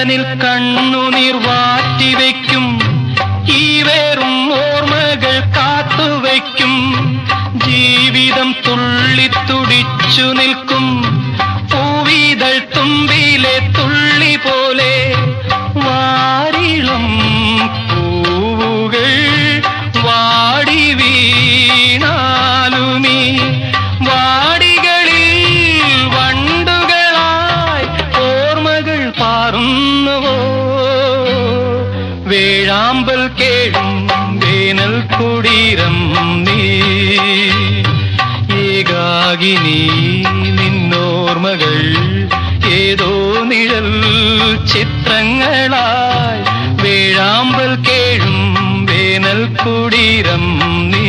കണ്ണിൽ കണ്ണുനീർ വാറ്റിവെക്കും. ഈ വേറും ഓർമ്മകൾ കാത്തുവെക്കും. ജീവിതം തുള്ളിത്തുടിച്ചു നിൽക്കും. പൂവിതൾ തുമ്പിലെ പാറുന്നുവോ വേഴാമ്പൽ കേഴും വേനൽ കുടീരം നീ. ഏകാകിനി നിന്നോർമകൾ ഏതോ നിഴൽ ചിത്രങ്ങളായി. വേഴാമ്പൽ കേഴും വേനൽ കുടീരം നീ.